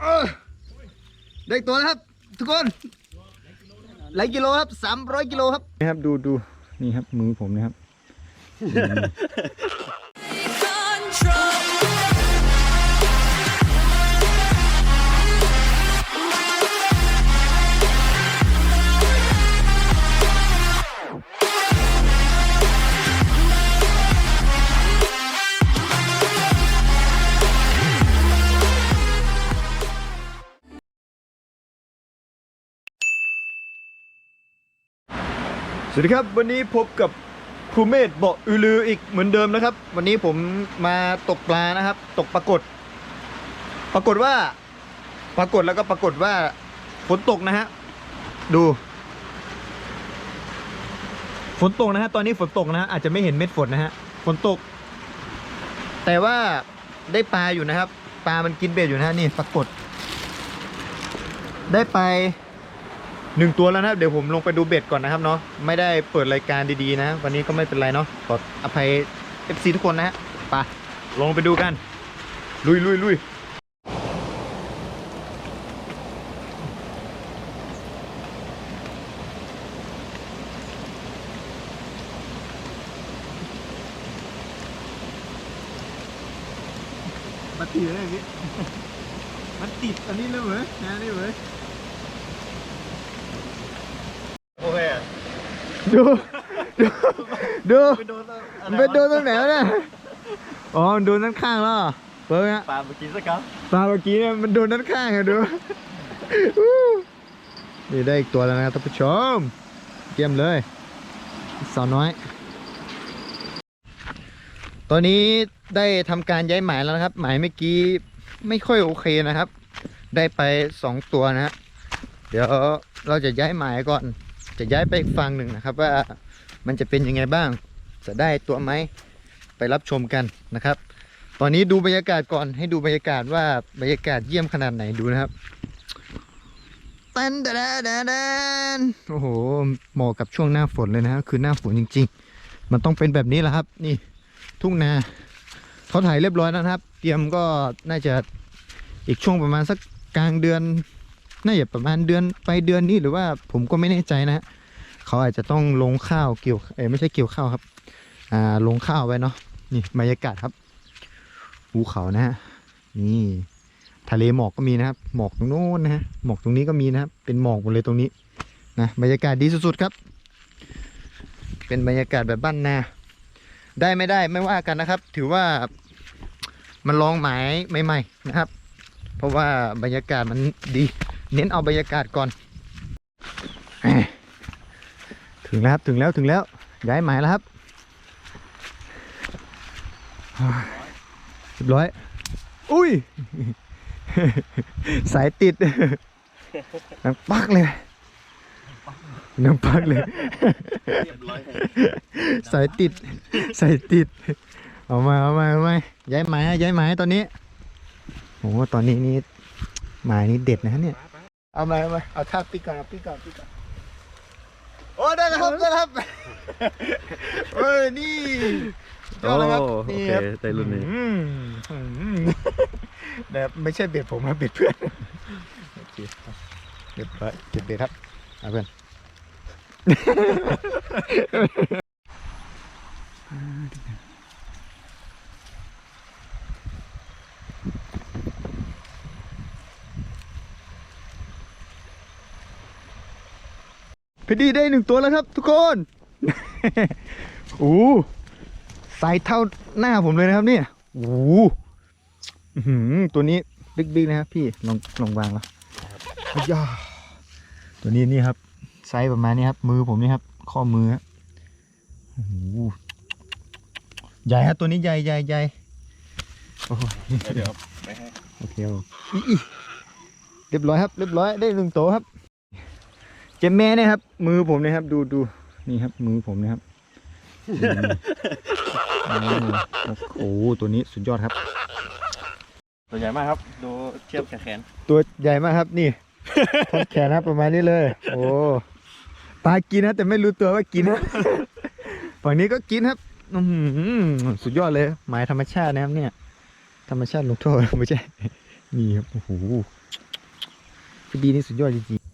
เออได้ตัวแล้วครับ ทุกคนหลายกิโลครับสามร้อยกิโลครับนี่ครับดูดูนี่ครับมือผมนะครับ วัสดีครับวันนี้พบกับครูเมธเบาะอือลืออีกเหมือนเดิมนะครับ วันนี้ผมมาตกปลานะครับ ตกปรากฏ ปรากฏว่า ปรากฏแล้วก็ปรากฏว่าฝนตกนะฮะดูฝนตกนะฮะตอนนี้ฝนตกนะฮะอาจจะไม่เห็นเม็ดฝนนะฮะฝนตก แต่ว่าได้ปลาอยู่นะครับ ปลามันกินเบ็ดอยู่นะฮะนี่ปรากฏ ได้ไป หนึ่งตัวแล้วนะครับเดี๋ยวผมลงไปดูเบ็ดก่อนนะครับเนาะไม่ได้เปิดรายการดีๆนะ วันนี้ก็ไม่เป็นไรเนาะขออภัย FC ทุกคนนะฮะไปลงไปดูกัน ลุยลุยลุยมันติดอะไรพี่มันติดอันนี้เลยเหรอนะนี่เหรอเค ดูดูดูไปโดนมันไปโดนตรงไหนวะเนี่ยอ๋อมันโดนด้านข้างแล้วเหรอเปิดนะปลาเมื่อกี้สักครับปลาเมื่อกี้เนี่ยมันโดนด้านข้างอะดูอู้นี่ได้อีกตัวแล้วนะครับท่านผู้ชมเยี่ยมเลยสาวน้อย ตอนนี้ได้ทำการย้ายหมายแล้วนะครับ หมายเมื่อกี้ไม่ค่อยโอเคนะครับ ได้ไปสองตัวนะฮะเดี๋ยวเราจะย้ายหมายก่อน จะย้ายไปอีกฝั่งหนึ่งนะครับ ว่ามันจะเป็นยังไงบ้าง จะได้ตัวไหมไปรับชมกันนะครับ ตอนนี้ดูบรรยากาศก่อนให้ดูบรรยากาศว่าบรรยากาศเยี่ยมขนาดไหนดูนะครับแตนดนแดนแดนโอ้โหเหมาะกับช่วงหน้าฝนเลยนะฮะคือหน้าฝนจริง ๆ มันต้องเป็นแบบนี้แหละครับ นี่ทุ่งนาเขาถ่ายเรียบร้อยแล้วนะครับ เตรียมก็น่าจะอีกช่วงประมาณสักกลางเดือน น่าจะประมาณเดือนไปเดือนนี้หรือว่าผมก็ไม่แน่ใจนะฮะเขาอาจจะต้องลงข้าวเกี่ยวเอ้ไม่ใช่เกี่ยวข้าวครับ อ่าลงข้าวไว้เนาะนี่บรรยากาศครับภูเขานะฮะนี่ทะเลหมอกก็มีนะครับ หมอกตรงโน้นนะฮะหมอกตรงนี้ก็มีนะครับ เป็นหมอกหมดเลยตรงนี้นะบรรยากาศดีสุดๆครับ เป็นบรรยากาศแบบบ้านนาได้ไม่ได้ไม่ว่ากันนะครับ ถือว่ามันลองหมายใหม่ ๆ นะครับ เพราะว่าบรรยากาศมันดี เน้นเอาบรรยากาศก่อน ถึงแล้วครับถึงแล้วถึงแล้วย้ายหมายแล้วครับเรียบร้อย อุ้ย สายติดนังปักเลยนังปักเลย สายติด สายติด เอามาเอามาเอามาย้ายหมายย้ายหมายตอนนี้โอ้โหตอนนี้นี่หมายนี้เด็ดนะฮะเนี่ย เอามาเอามาเอาท่าปีกก่อนเอาปีกก่อนปีกก่อนโอ้ได้แล้วครับได้แล้วครับเอ้ยนี่ยอดแล้วครับนี่ครับได้รุ่นนี้ อืมอืมแบบไม่ใช่เบ็ดผมนะเบ็ดเพื่อนโอเคครับเรียบร้อยเก็บเบ็ดครับเอาเพื่อน พอดีได้หนึ่งตัวแล้วครับ ทุกคน โอ้ใส่เท่าหน้าผมเลยนะครับเนี่ยโอ้อื้อหือตัวนี้บิ๊กๆนะครับพี่ลองลองวางแล้วอ้ยาตัวนี้นี่ครับ ไซส์ประมาณนี้ครับ มือผมนี่ครับ ข้อมือครับโอ้โหใหญ่ครับตัวนี้ใหญ่ใหญ่ใหญ่โอ้ยเดี๋ยวไปให้โอเคครับอีอีเรียบร้อยครับ เรียบร้อยได้หนึ่งตัวครับ เจมแม่เนี่ยครับ มือผมเนะครับ ดูดูนี่ครับ มือผมนะครับอืมโอ้โหตัวนี้สุดยอดครับ ตัวใหญ่มากครับ ดูเทียบแขน ตัวใหญ่มากครับนี่ทนแขนครับประมาณนี้เลย โอ้ปลากินนะแต่ไม่รู้ตัวว่ากินนะฝั่งนี้ก็กินครับอื้อหือสุดยอดเลยหมายธรรมชาตินะครับเนี่ย ธรรมชาติลงโทษไม่ใช่นี่ครับโอ้โหพี่ดีนี่สุดยอดจริงๆ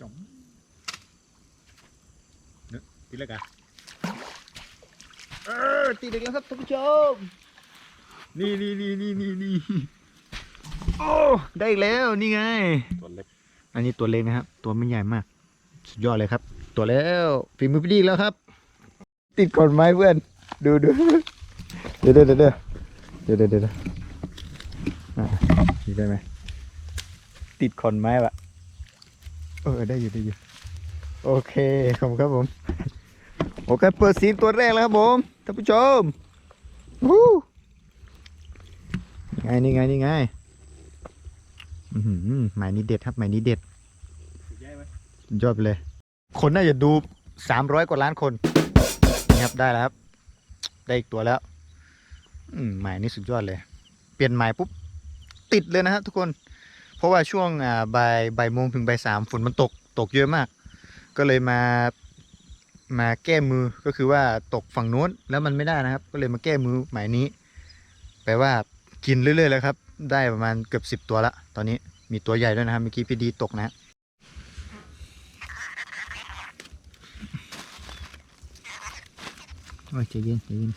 จอม เนอะตีแล้วกันเออตีเด็กแล้วครับท่านผู้ชม นี่นี่นี่นี่นี่นี่โอ้ได้อีกแล้วนี่ไง ตัวเล็ก อันนี้ตัวเล็กนะครับ ตัวไม่ใหญ่มาก สุดยอดเลยครับ ตัวแล้วฝีมือพี่ดีอีกแล้วครับ ติดขอนไม้เพื่อน ดูดูเดี๋ยวเดี๋ยวเดี๋ยวเดี๋ยวเดี๋ยวเดี๋ยวอะนี่ได้ไหมติดขอนไม้ปะเออได้อยู่ได้อยู่ โอเคขอบคุณครับผม โอเคเปิดซีนตัวแรกแล้วครับผมท่านผู้ชมวู้ไงนี่ไงนี่ไงหมายนี้เด็ดครับหมายนี้เด็ดยอดไปเลย คนน่าจะดูสามร้อยกว่าล้านคนนี่ครับได้แล้วครับ ได้อีกตัวแล้วหมายนี้สุดยอดเลย เปลี่ยนหมายปุ๊บติดเลยนะครับทุกคน เพราะว่าช่วงอ่าบ่ายบ่ายโมงถึงบ่ายสามฝนมันตกตกเยอะมาก ก็เลยมา มาแก้มือก็คือว่าตกฝั่งโน้นแล้วมันไม่ได้นะครับ ก็เลยมาแก้มือหมายนี้ แปลว่ากินเรื่อยๆแล้วครับ ได้ประมาณเกือบสิบตัวละ ตอนนี้มีตัวใหญ่ด้วยนะครับ เมื่อกี้พี่ดีตกนะโอ้ยใจเย็นใจเย็น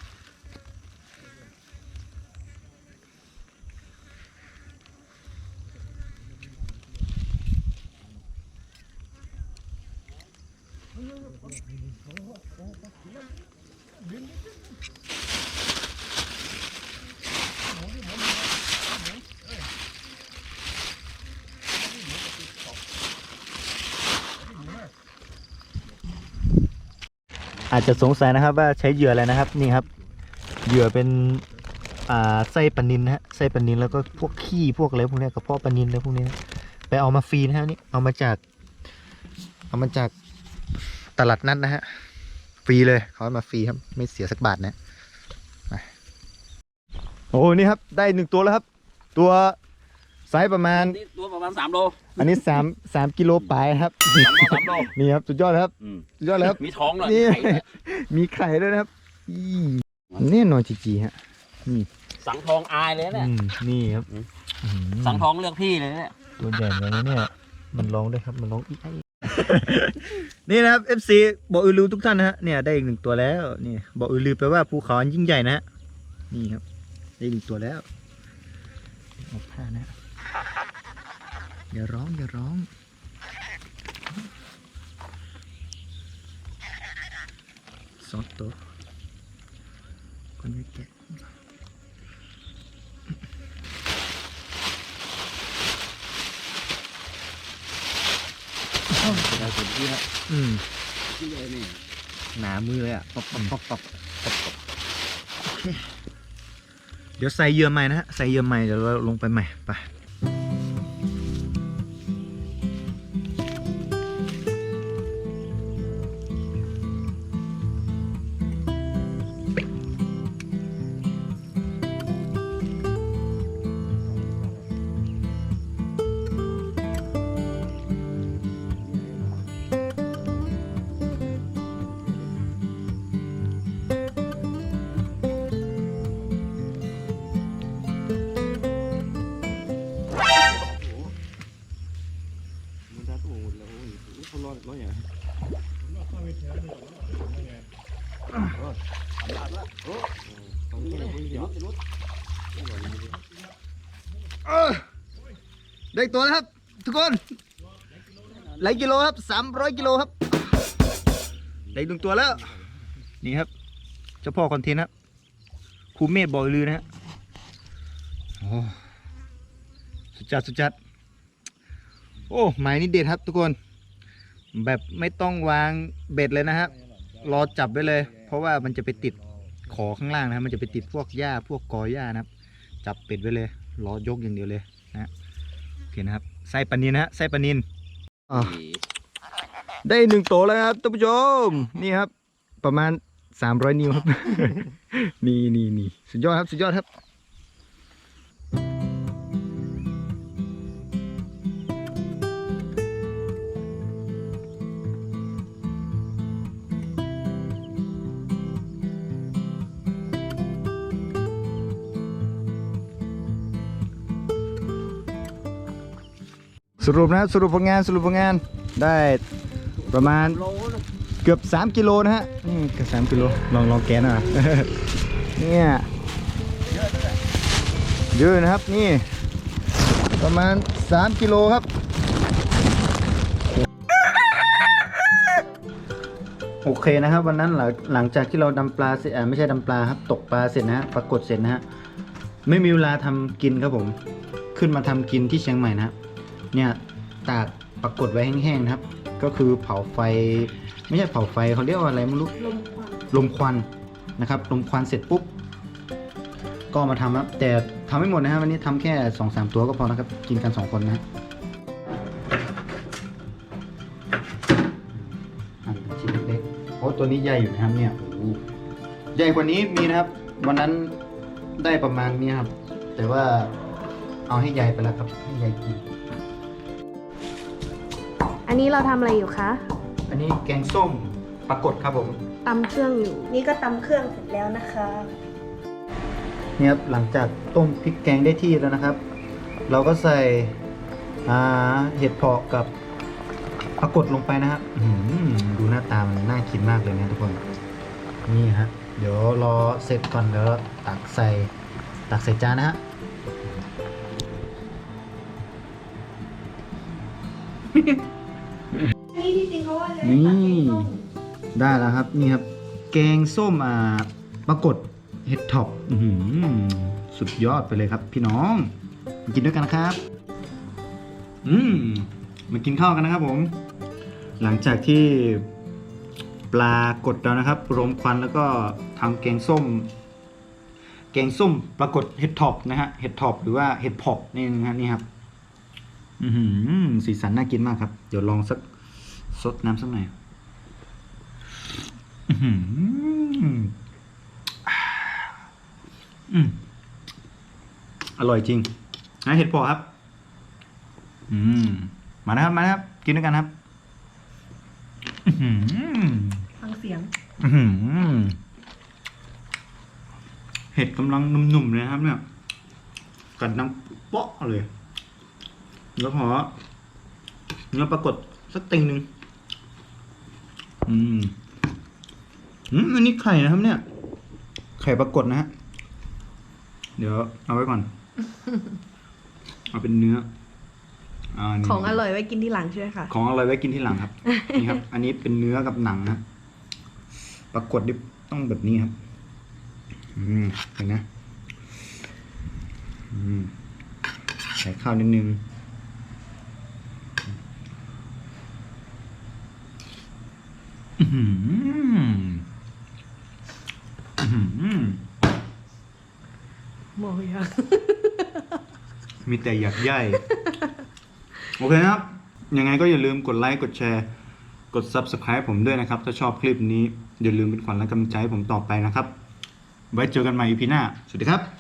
อาจจะสงสัยนะครับว่าใช้เหยื่ออะไรนะครับนี่ครับ เหยื่อเป็นอ่าไส้ปลานินนะฮะไส้ปลานินแล้วก็พวกขี้พวกอะไรพวกนี้กระเพาะปลานินอะไรพวกนี้นะไปเอามาฟรีนะฮะนี่เอามาจาก เอามาจากตลาดนัดนะฮะฟรีเลยเขาให้มาฟรีครับ ไม่เสียสักบาทนะโอ้นี่ครับได้หนึ่งตัวแล้วครับ ตัว ไซส์ประมาณ นี่ตัวประมาณสามโล อันนี้สามสามกิโลปลายครับ สามโลสามโลนี่ครับสุดยอดเลยครับอืม สุดยอดเลยครับ มีท้องด้วยนี่ ไข่ด้วยมีไข่ด้วยนะครับอีแน่นอนจริงๆฮะสังทองอายเลยเนี่ยอืมนี่ครับอืมอื้อหือสังทองเลือกพี่เลยเนี่ยตัวใหญ่เลยนะเนี่ยมันร้องด้วยครับมันร้องอีไอนี่นะครับ FC บอกอือลือทุกท่านนะฮะเนี่ยได้อีกหนึ่งตัวแล้วนี่บอกอือลือแปลว่าภูเขาอันยิ่งใหญ่นะฮะนี่ครับได้อีกหนึ่งตัวแล้วเอาผ้านะฮะ อย่าร้องอย่าร้อง สองตัวคนไม่แกะเราเป็นที่ครับอืมที่เลยนี่หนามือเลยอะปับปับปับปับปับปับโอเคเดี๋ยวใส่เหยื่อใหม่นะฮะ ใส่เหยื่อใหม่เดี๋ยวเราลงไปใหม่ ไป ได้ตัวแล้วครับ ทุกคนหลายกิโลครับสามร้อยกิโลครับได้หนึ่งตัวแล้ว นี่ครับเจ้าพ่อคอนเทนต์ครับครูเมธบอยลือนะฮะโอ้สุดจัดสุดจัดโอ้หมายนี้เด็ดครับทุกคน แบบไม่ต้องวางเบ็ดเลยนะครับรอจับไว้เลย เพราะว่ามันจะไปติดขอข้างล่างนะครับมันจะไปติดพวกหญ้าพวกกอหญ้านะครับ จับเป็ดไว้เลยรอยกอย่างเดียวเลยนะโอเคนะครับไส้ปลานินนะฮะไส้ปลานินได้หนึ่งโตวแล้วครับท่านผู้ชมนี่ครับ ประมาณสามร้อยนิ้วครับ นี่นี่นี่สุดยอดครับ สุดยอดครับ รุปนะสรุปผลงานสรุปผลงานได้ประมาณเกือบ 3 กิโลนะฮะนี่เกือบ3กิโลลองลองแกะหน่อยเนี่ยเยอะนะครับนี่ ประมาณ 3 กิโลครับโอเคนะครับ วันนั้นหลังหลังจากที่เราดำปลาเสร็จอ่าไม่ใช่ดำปลาครับ ตกปลาเสร็จนะฮะปรากฏเสร็จนะฮะไม่มีเวลาทำกินครับผม ขึ้นมาทำกินที่เชียงใหม่นะครับ เนี่ยตากปรากฏไว้แห้งๆนะครับ ก็คือเผาไฟ ไม่ใช่เผาไฟเขาเรียกว่าอะไรไม่รู้ลมควันนะครับลมควันเสร็จปุ๊บก็มาทำครับแต่ทำไม่หมดนะครับวันนี้ทำแค่สองสามตัวก็พอนะครับ กินกันสองคนนะฮะหั่นเป็นชิ้นเล็กๆโอ้ตัวนี้ใหญ่อยู่นะครับเนี่ยโอ้ใหญ่กว่านี้มีนะครับ วันนั้นได้ประมาณนี้ครับ แต่ว่าเอาให้ยายไปแล้วครับให้ยายกิน อันนี้เราทำอะไรอยู่คะอันนี้แกงส้มปรากฏครับผมตำเครื่องอยู่ นี่ก็ตำเครื่องเสร็จแล้วนะคะ เนี่ยครับหลังจากต้มพริกแกงได้ที่แล้วนะครับ เราก็ใส่อ่าเห็ดเผาะกับปรากฏลงไปนะครับอื้อหือดูหน้าตามันน่ากินมากเลยนะทุกคน นี่ฮะเดี๋ยวรอเสร็จก่อนเดี๋ยวตักใส่ตักใส่จานนะฮะ นี่ได้แล้วครับนี่ครับ แกงส้มอ่าปรากฏเห็ดท็อปอือหือสุดยอดไปเลยครับ พี่น้องมากินด้วยกันนะครับ อืมมากินข้าวกันนะครับผม หลังจากที่ปลากดแล้วนะครับรมควันแล้วก็ทำแกงส้ม แกงส้มปรากฏเห็ดท็อปนะฮะเห็ดท็อปหรือว่าเห็ดพอบนี่นะฮะนี่ครับ อือหือสีสันน่ากินมากครับ เดี๋ยวลองสัก ซดน้ำสักหน่อยอื้อหืออืมอร่อยจริงนะเห็ดพอครับ อืม มานะครับ มานะครับ กินด้วยกันครับอื้อหือฟังเสียงอื้อหือเห็ดกำลังหนุ่มๆเลยนะครับ เนี่ย กัดน้ำเปาะเลย แล้วขอเนื้อปรากฏสักติงหนึ่ง อืมอืมอันนี้ไข่นะครับ เนี่ย ไข่ปรากฏนะฮะ เดี๋ยวเอาไว้ก่อน เอาเป็นเนื้ออ่านี่ของอร่อยไว้กินที่หลังใช่ไหมคะ ของอร่อยไว้กินที่หลังครับ นี่ครับ อันนี้เป็นเนื้อกับหนังนะครับปรากฏดิต้องแบบนี้ครับ อืมเห็นนะ อืมใส่ข้าวนิดนึง อื้อหืออื้อหือโมยังมีแต่อยากย่ายโอเคนะครับ ยังไงก็อย่าลืมกดไลค์ กดแชร์ กด Subscribe ผมด้วยนะครับ ถ้าชอบคลิปนี้ อย่าลืมเป็นขวัญและกำลังใจให้ผมต่อไปนะครับ ไว้เจอกันใหม่ EP หน้า สวัสดีครับ